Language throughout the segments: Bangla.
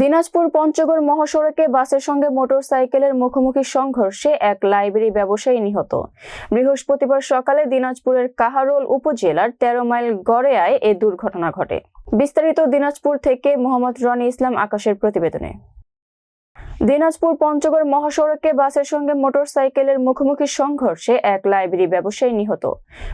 দিনাজপুর পঞ্চগড় মহাসড়কে বাসের সঙ্গে মোটরসাইকেলের মুখোমুখি সংঘর্ষে এক লাইব্রেরি ব্যবসায়ী নিহত। বৃহস্পতিবার সকালে দিনাজপুরের কাহারোল উপজেলার তেরো মাইল গড়েয়ায় এ দুর্ঘটনা ঘটে। বিস্তারিত দিনাজপুর থেকে মোহাম্মদ রনি ইসলাম আকাশের প্রতিবেদনে। দিনাজপুর পঞ্চগড় মহাসড়কে বাসের সঙ্গে মোটরসাইকেলের মুখোমুখি সংঘর্ষে এক লাইব্রেরি ব্যবসায়ী নিহত।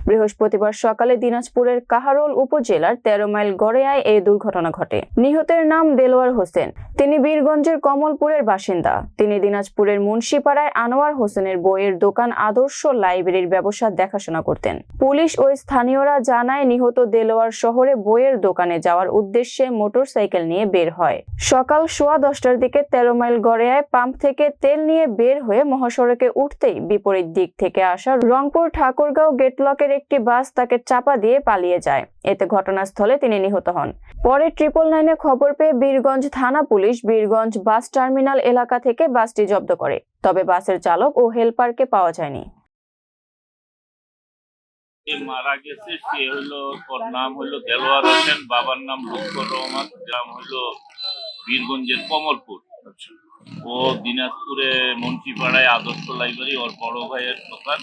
বৃহস্পতিবার সকালে দিনাজপুরের কাহারোল উপজেলার তেরো মাইল গড়েয়ায় এই দুর্ঘটনা ঘটে। নিহতের নাম দেলোয়ার হোসেন। তিনি বীরগঞ্জের কমলপুরের বাসিন্দা। তিনি দিনাজপুরের মুন্সিপাড়ায় আনোয়ার হোসেনের বইয়ের দোকান আদর্শ লাইব্রেরির ব্যবসা দেখাশোনা করতেন। পুলিশ ও স্থানীয়রা জানায়, নিহত দেলোয়ার শহরে বইয়ের দোকানে যাওয়ার উদ্দেশ্যে মোটরসাইকেল নিয়ে বের হয়। সকাল সোয়া দশটার দিকে তেরো মাইল গড়েয়ায় পাম্প থেকে তেল নিয়ে বের হয়ে মহাসড়কে উঠতেই বিপরীত দিক থেকে আসা রংপুর ঠাকুরগাঁও গেটলকের একটি বাস তাকে চাপা দিয়ে পালিয়ে যায়। এতে ঘটনাস্থলে তিনি নিহত হন। পরে ট্রিপল নাইনে খবর পেয়ে বীরগঞ্জ থানা পুলিশ বীরগঞ্জ বাস টার্মিনাল এলাকা থেকে বাসটি জব্দ করে। তবে বাসের চালক ও হেলপারকে পাওয়া যায়নি। মারা গেছে, সে হলো, ওর নাম হলো দেলোয়ার হোসেন, বাবার নাম লুৎফর রহমান গ্রাম হলো বীরগঞ্জের কমলপুর। ও দিনাজপুরে মন্ত্রীপাড়ায় আদর্শ লাইব্রেরি ওর বড় ভাইয়ের দোকান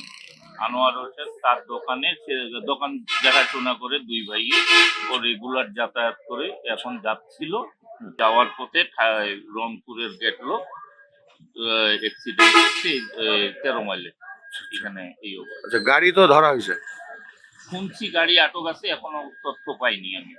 আনোয়ার হোসেন তার দোকানে সে দোকান দেখাশোনা করে দুই ভাই। ও রেগুলার যাতায়াত করে এখন যাচ্ছিল যাওয়ার পথে রংপুরের গেটলো অ্যাক্সিডেন্ট হচ্ছে তেরো মাইলে এখানে এই আচ্ছা গাড়ি তো ধরা হয়েছে? শুনছি গাড়ি আটক আছে এখনও তথ্য পাইনি আমি।